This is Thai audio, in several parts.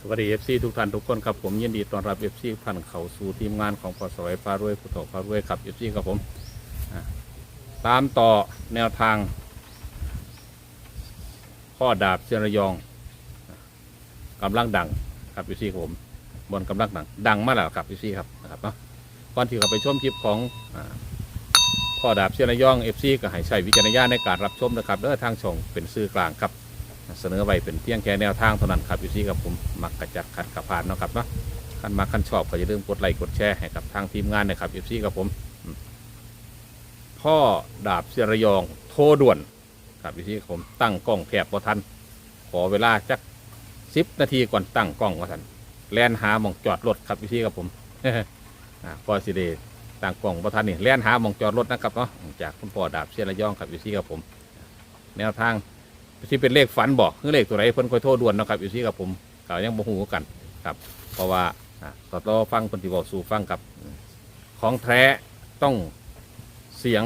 สวัสดีเอฟซีทุกท่านทุกคนครับผมยินดีต้อนรับเอฟซีท่านเขาสู่ทีมงานของพอสวัยฟ้ารวยผู้ถกฟ้ารวยครับเอฟซีครับผมอ่าตามต่อแนวทางพ่อดาบเชียงระยองกำลังดังครับเอฟซีครับผมบนกำลังดังดังมากแล้วครับเอฟซีครับนะครับเนาะก่อนที่เราไปชมคลิปของอาพ่อดาบเชียงระยองเอฟซีก็ให้ใช้วิจารณญาณในการรับชมนะครับเด้อทางช่องเป็นสื่อกลางครับ เสนอไว้เป็นเพียงแค่แนวทางเท่านั้นครับอยู่ที่กับผมมักกระจัดขัดกระพานเนาะครับเนาะขันมาขันชอบก็อย่าลืมกดไลค์กดแชร์ให้กับทางทีมงานนะครับอยู่ที่กับผม พ่อดาบเสียระยองโทรด่วนครับอยู่ที่กับผมตั้งกล้องแทบบ่ทันขอเวลาจักสิบนาทีก่อนตั้งกล้องว่าทันแล่นหาหมองจอดรถครับอยู่ที่กับผมอ่าพอสิเดตั้งกล้องบ่ทันนี่แล่นหาหมองจอดรถนะครับเนาะจากคุณพ่อดาบเสียระยองครับอยู่ที่กับผม แนวทาง ที่เป็นเลขฝันบอกคือเลขตัวไหนเพิ่นค่อยโทษด่วนเนาะครับอยู่ที่กับผมก็ยังบ่ฮู้กันครับ เพราะว่าอะก็รอฟังเพิ่บอกสู่ฟังกับ ของแท้ต้องเสียง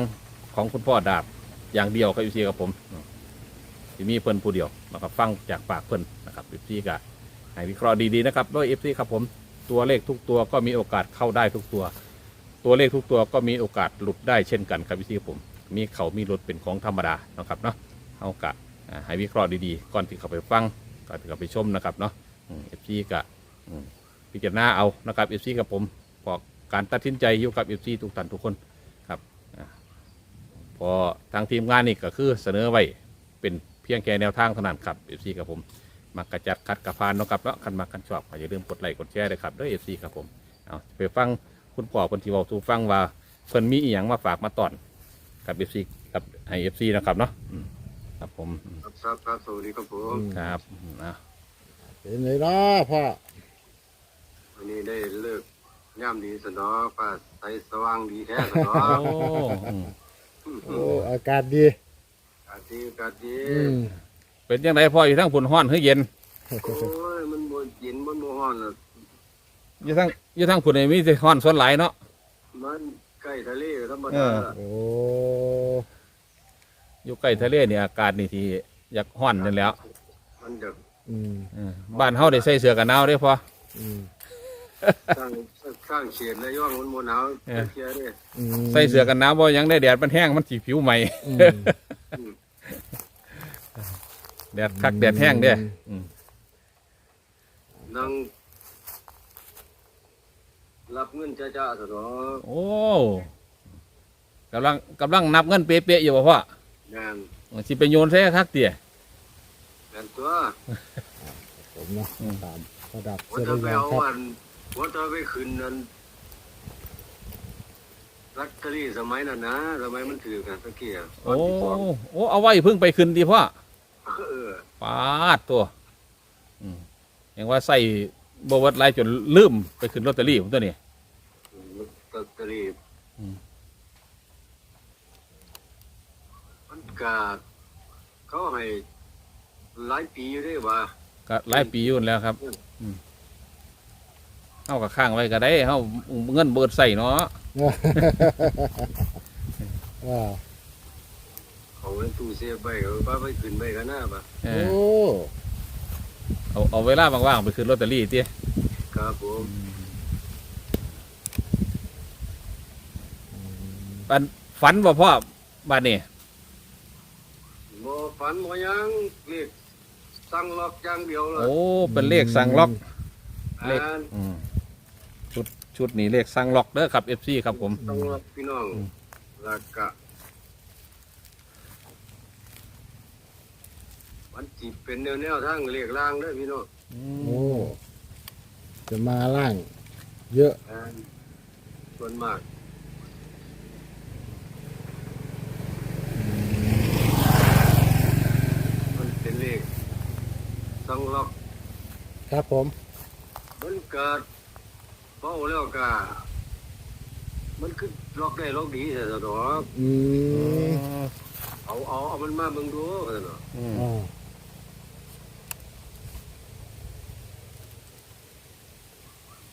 ของคุณพ่อดาบอย่างเดียวครับอยู่ที่กับผมมที่มีเพิ่นผู้เดียวนะครับฟังจากปากเพิ่นนะครับอยู่ที่ก็ให้วิเคราะห์ดีๆนะครับด้วยเอฟซีครับผมตัวเลขทุกตัวก็มีโอกาสเข้าได้ทุกตัว ตัวเลขทุกตัวก็มีโอกาสหลุดได้เช่นกันครับพี่ที่ผม มีเขามีหลุดเป็นของธรรมดานะครับเนาะเอากะ ให้วิเคราะห์ดีๆ ก่อนที่เขาไปฟัง ก่อนที่เขาไปชมนะครับเนาะเอฟซีกับพิจารณาเอานะครับเอฟซีกับผมพอการตัดสินใจอยู่กับเอฟซีทุกท่านทุกคนครับพอทางทีมงานนี่ก็คือเสนอไว้เป็นเพียงแค่แนวทางเท่านั้นครับเอฟซีกับผมมักระจัดคัดกระพานนะครับเนาะคันมาคันชอบอย่าลืมกดไลค์กดแชร์เลยครับด้วยเอฟซีครับผมเอาไปฟังคุณพ่อคนที่บอกสู่ฟังว่าเพิ่นมีอีหยังมาฝากมาตอนกับเอฟซีกับให้เอฟซีนะครับเนาะ ครับผมครับครับครับสวัสดีครับผมครับนะเป็นไงเนาะพ่อวันนี้ได้เลิกย่ามดีสนอฟ้าใสสว่างดีแท้สนอโอ้อืมโอ้อากาศดีอากาศดีอากาศดีอืมเป็นยังไงพ่ออยู่ทั้งผุนห้อนหรือเย็นโอ้ยมันบ่เย็นมันบ่ร้อนหรอกอยู่ทั้งอยู่ทั้งผุนนี่มีแต่ห้อนส่วนหลายเนาะมันใกล้ทะเลธรรมเอดาอโอ้ อยู่ใกล้ทะเลนี่อากาศนี่ที่อยากห้อนนั่นแหล้วมันจะอืมเออบ้านเฮาได้ใส่เสื้อกันหนาวได้อพ่ออืมสร้างสร้างเขียนและย่องมันบ่หนาวเออเชียร์เด้อืมใส่เสื้อกันหนาวบ่หยังได้แดดมันแห้งมันสิผิวใหม่อืม แดดคักแดดแห้งเด้ออืมนั่งรับเงินจ้าๆสนอโอ้กำลังกำลังนับเงินเป๊ะๆอยู่บ่พ่อ งานสิไปโยนใส่คักเตี่ยงานตัวผมเนาะตามระดับว่าเสจะรีไปยงเอาครับอันว่าจะไปขึ้นนั่นลัตเตอรี่สมัยนั้นนะสมัยมันถือกันตะเกียบโอ้โอ้เอาไว้เพิ่งไปขึ้นดีพ่อเออปาดตัวอืมยังว่าใส่บวัดไรจนลืมไปขึ้นลอตเตอรี่ผมตัวนี้ลอตเตอรี่ อืม มัน กาเขาให้หลายปีอยู่ได้ว่าก็หลายปีอยู่นั่นแล้วครับอืมเข้ากับข้างไว้ก็ได้เข้าเงินเบิดใส่เนาะอ่าเขาเงินตู้เสียไปเขาป้าไปขึ้นไปกันหน้าปะเอโอ้อเอาเอาเวลาว่างๆไปขึ้นลอตเตอรี่เตี้ยครับผมปันฝันบ่พ่อบ้านนี้ บ่ฝันบ่หยังเรียกสั่งล็อกอย่างเดียวเลยโอ้ เป็นเลขสั่งล็อก เลข อ่านอืมชุดชุดนี้เลขสั่งล็อกเด้อครับเอฟซีครับผม ต้องล็อกพี่น้องอืม แล้วก็มันจีเป็นแนวแนวๆทางเรียกล่างเด้อพี่น้องโอ้จะมาล่าง เยอะอ่าส่วนมาก มันเป็นเลขต้องล็อก ครับผม มันเกิดเป้าแล้วก็มันคือล็อกได้ล็อกดีแต่ดอกอืมเอาเอาเอามันมาเบิ่งดูแต่ดอกอืมอ่า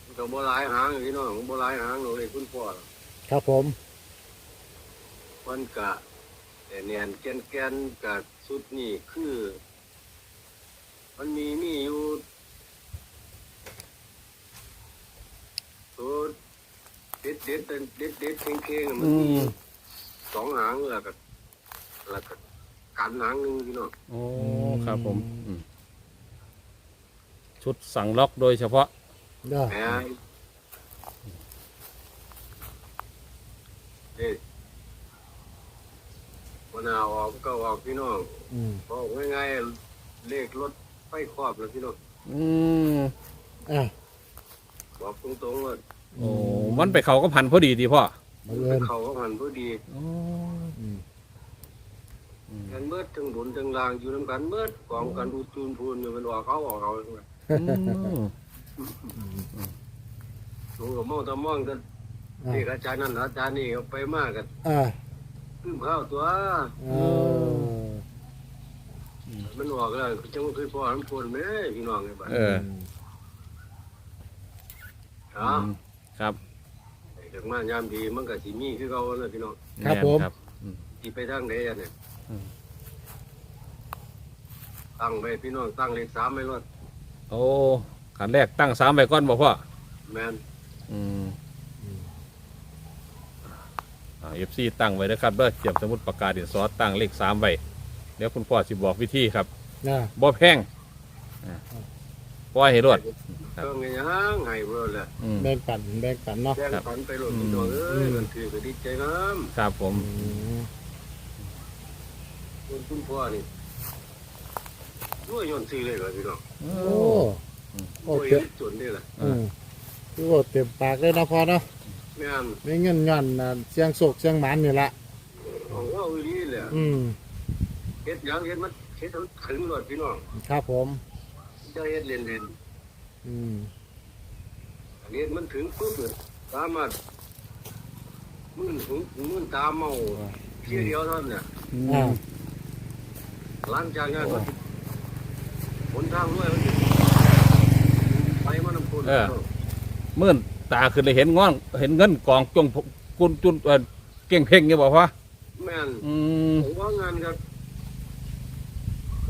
มันก็บ่หลายหางพี่น้องบ่หลายหางหรอกเลยคุณพ่อครับผมมันกะแต่แนนแกนแกนๆกับสุดนี่คือ มันมีมีอยู่ ด็ดๆเด็ดเด็ดๆเข่งๆมันอืมีมสองหางแล้วก็แล้วก็กันหางหนึงพี่น้องโอ้ครับผมอืมชุดสั่งล็อกโดยเฉพาะ เด้อแหมเด็ดวันเอาออกก็ออกพี่น้องอืมบอกง่ายๆเลขรถไฟครอบแล้วพี่น้องอืมอะ บอกตรงๆว่าโอ้มันไปเขาก็พันพอดีดีพ่อบังเอิญเขาก็หันพอดีโอ้อืมอืมกันเมื่อทั้งบุญทั้งลางอยู่น้ำกันเมื่อกองกันอุดจูนพูนอยู่มันออกเขาออกเขาอืมหลวงกับมองตะมองกันอะนี่อาจารย์นั่นอาจารย์นี่เอาไปมากกันอะขึ้นข้าวตัวเออมันออกแล้วจังคือพ่อน้ำพนแม่พี่น้องไงบ้านเออ อ๋อครับเด็กมายามดีมันก็สิมีคือเขาเลยพี่น้องครับผม แนครับอืมที่ไปทางไหนอะเนี่ยอืม ตั้งไว้พี่น้องตั้งเลขสามไม่รอดโอ้ขันแรกตั้งสามไว้ก่อนบอกพ่อแมนอืมเอฟซีตั้งไว้นะครับเด้อเตรียมสมุดปากกาดินสอตั้งเลขสามไว้เดี๋ยวคุณพ่อสิบอกวิธีครับนะบ่แพงอ่า ปล่อยให้รวด ครับก็ไงยังไงเบิ่แหละอืม แบ่งปันแบ่งปันเนาะแจ้งครับฝันไปรถพี่น้องเอ้ยอืมมันถือก็ดีใจน้ครับผม อืมำคุณคุณพ่อนี่ด้วยยนต์ซื้อเลยเหรอพี่น้องโอ้โอ้โอ้ด้วยเต็มจนนี่แหละอืมคือว่าเต็มปากเลยนะพอเนาะแม่นไม่เงินย้อนน่ะเสียงโศกเสียงหมันนี่ละของว่าอีนี่แหละอืมเฮ็ดหยังเฮ็ดมันเฮ็ดมันถึงรถพี่น้องครับผม จะเฮ็ดเล่นอืมๆอันนี้มันถึงปุ๊บเนี่ยสามารถมื่นหูมื่นตาเมาเพียเดียวเท่านั้นเนี่ยอ่าหลังจากนั้นก็สิหนทางด้วยมันสิไปมันน้ำพุนมื่นตาขึ้นเลยเห็นงอน เห็นเงินกองจงกุนจุนเอ่อเก่งเพ่งเงี้ยบอกว่าแม่นอืมผมว่างานกับ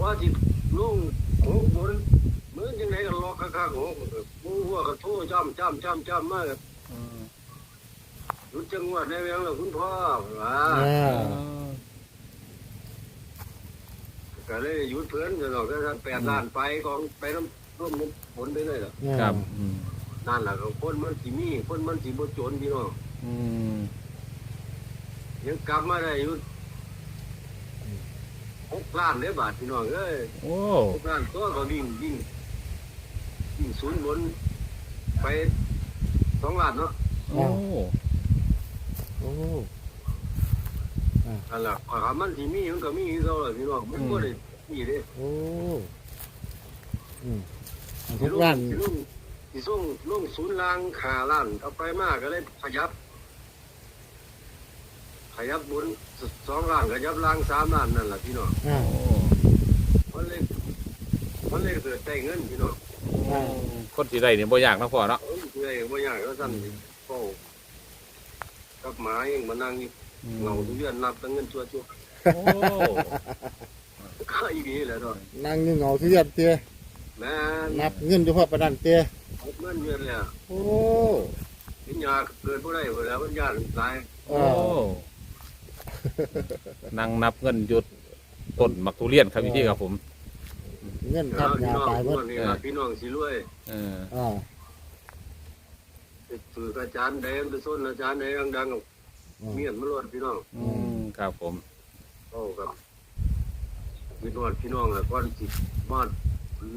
ว่าจิ ลุงโอ้บนมือยังไงกันล็อกข้างๆโอ้มูหัวกระโถจ้ำจ้ำจ้ำจ้ำมากหยุดจังหวัดในเมืองแล้วคุณพ่อว่าอ่าก็เลยหยุดเพื่อนจะหรอกถ้าแปดล้านไปกองไปน้ำร่วมน้ำผลไปเลยเหรอครับอืมนั่นแหละก็คนมันสิมีคนมันสิบ่จนพี่น้องอืมยังกลับมาได้อยู่ หกล้านเด้อบาทพี่น้องเอ้ยโอ้หกล้านตัวก็วิ่งวิ่งวิ่งศูนย์บนไปสองล้านเนาะโอ้โอ้นั่นแหละข้ามันสิมีมันก็มีคือเขาเลยพี่น้องมันบ่ได้มีเด้โอ้อืมอันสิทุกลงร้านสิลงสิส่งลงศูนย์ล้างขาล้านเอาไปมากก็เลยขยับ ขยับบนสองล้านขยับล้างสามล้านนั่นแหละพี่น้องอ่าโอ้มันเลยมันเลยเกิดใจเงินพี่น้องอ่าคนสีได้เนี่ยบ่ยากนะพ่อเนาะเอ้ยเพื่อนบ่อยากก็สั่นเฝ้ากับหมาเองมานั่งอยู่เงาทุเรียนนับแต่เงินชัวชัวโอ้ๆก็อีกนี่แหละเนาะนั่งอยืงเหงาที่ยันเตี้ยแม่นนับเงินเฉพาะประดันเตี้ยเอาเงินเดือนเลยอะโอ้วิญญาณเกิดบ่ได้บ่แล้ววิญญาณตาย โอ้ นั่งนับเงินหยุดต้นมักทุเรียนครับพี่ครับผมเงินครับพี่ยาน้องตายหมดนี่ล่ะพี่น้องสิรวยเอออ่าไปฝึกอาจารย์แดงไปส้นอาจารย์แดงดังๆกับอ่าเมียนมาลวดพี่น้องอืมครับผมเว้ากับพี่น้องพี่น้องแล้วก่อนสิมา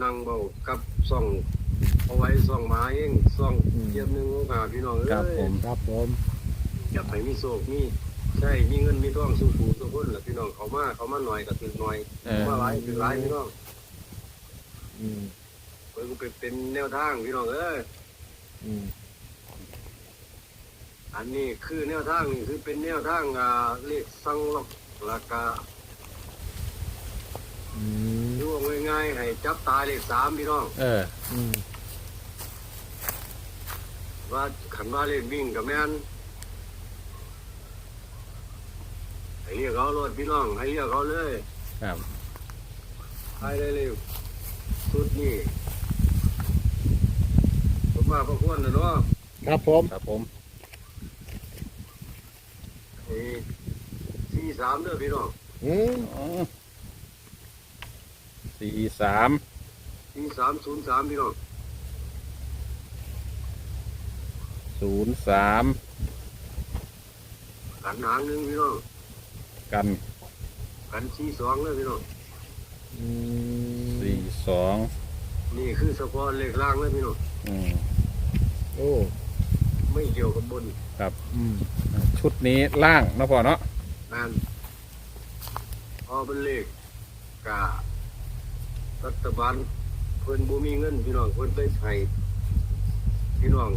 นั่งเว้ากับซ่องเอาไว้ซ่องหมาเองซ่องเทียมหนึงของหาพี่น้องเอ้ยครับผมครับผมอยากให้มีโชคมี ใช่มีเงินมีทองสู้ผู้สู้คนล่ะพี่น้องเขามาเขามาหน่อยก็ถึงหน่อยเออ มาหลายถึงหลายพี่น้องอืมเพิ่นก็เป็นเป็นแนวทางพี่น้องเอ้ยอืมอันนี้คือแนวทางนี่คือเป็นแนวทางอ่าเลขสังล็อกราคาอืมดูง่ายๆให้จับตาเลขสามพี่น้อง เออ อืมว่าขันว่าเลขวิ่งกับแม่นให้ เรียกเขารถพี่น้องให้เรียกเขาเลยครับให้ได้เลยสุดนี่ผมว่าพระควรนะเนาะครับผมครับผมสี่สามเด้อพี่น้องอืมสี่สามสี่สามศูนย์สามพี่น้องศูนย์สามกันหางหนึ่งพี่น้อง กันกันสี่สองเด้อพี่น้องอืมสี่สองนี่คือสปอร์ตเลขล่างเด้อพี่น้องอืมโอ้ไม่เกี่ยวกับบนอืมชุดนี้ล่างเนาะพ่อเนาะนั่นพอเป็นเลขกะรัฐบาลเพิ่นบ่มีเงินพี่น้องเพิ่นไปให้พี่น้อง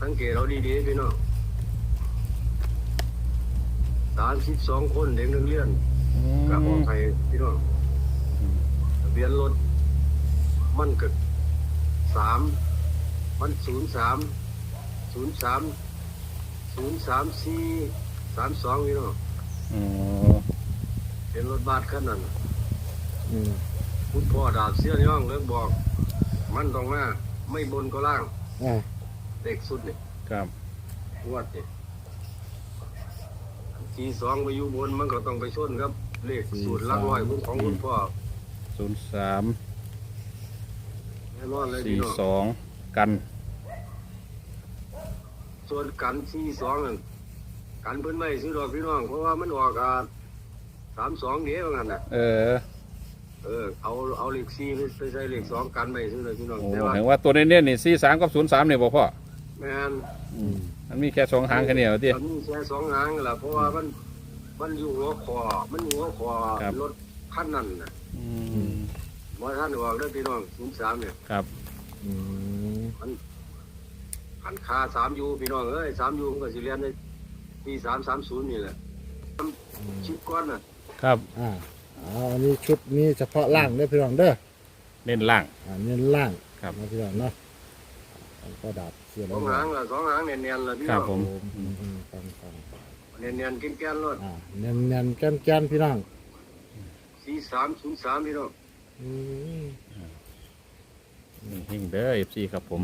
สังเกตเราดีๆพี่น้อง สามสิบสองคนเด็กนักเรียนอืกับออกมให้พี่น้องทะเบียนรถมันเกิดสามมันศูนย์สามศูนย์สามศูนย์สามสี่สามสองพี่น้องอืมเป็นรถบัสคันนั้นอืมคุณพ่อดาบเสี้ยนย่องเลิกบอก มันต้องมาไม่บนก็ล่างอ่าเด็กสุดนี่ครับงวดนี่ที สองไปอยู่บนมันก็ต้องไปชนครับ เลขสูตรหลักร้อยของของคุณพ่อศูนย์สามแน่นอนเลยสี่พี่น้องสองกันส่วนกันที่สองนั่นกันเพิ่นไม่ซื้อดอกพี่น้อง เพราะว่ามันออกอ่าสามสองเดียวกันน่ะ เออเออเอาเอาเลขสี่ไปไปใส่เลขสองกันไม่ซื้อเลยพี่น้องโอ้แต่ว่าเห็นว่าตัวเน้นๆนี่สี่สามกับศูนย์สามเนี่ยบอกพ่อ แม่นอืมมันมีแค่สองหางแค่นี้เหรอที่มันมีแค่สองหางนั่นล่ะเพราะว่ามันมันอยู่หัวคอมันอยู่หัวคอครับ รถคันนั้นน่ะอืมบ่ท่านออกเด้อพี่น้องศูนย์สามเนี่ยครับ อืมหันค่าสามยูพี่น้องเอ้ยสามยูมันก็สิเรียนในปีสามสามศูนย์นี่แหละชิปก้อนน่ะครับอ่าเอาอันนี้ชุดนี้เฉพาะล่างเด้อพี่น้องเด้อเน้นล่าง อ่าเน้นล่างครับ นะพี่น้องเนาะ ก็ดาบเสียสแล้อวงหางละสองหางเนียนๆละพี่ครัน้บองผมอืมอืมฟังฟังเนียนๆแก่นๆรถอ่าเน้นเน้นๆแก้มแก้มพี่น้องสี่สามศูนย์สามพี่น้องอืมหิ่งเด้อเอฟซีครับผม